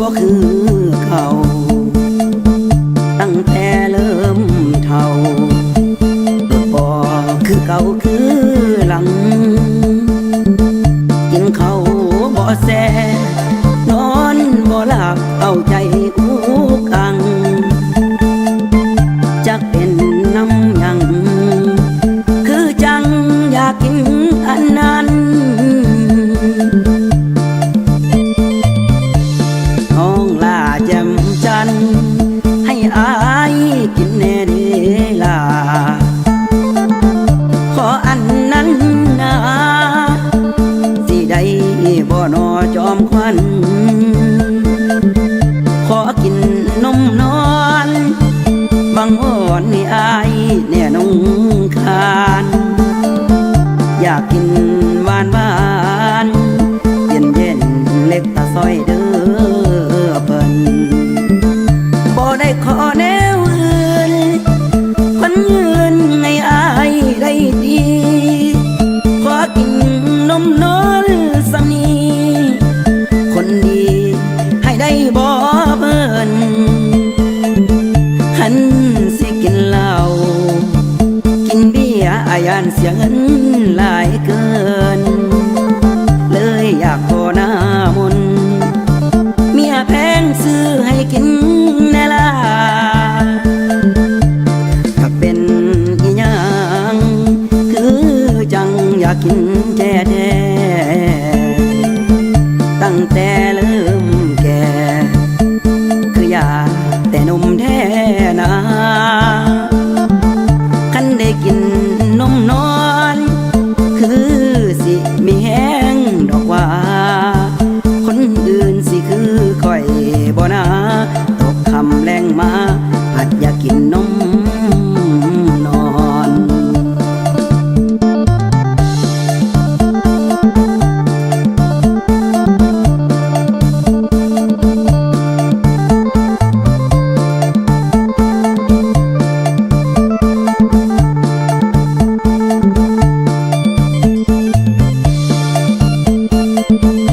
บ่คือเขา จอมควัน ขอกินนมนอนบางอ่อนนี่อายแน่นงคาน อยากกินหวานหวาน chacun Bye.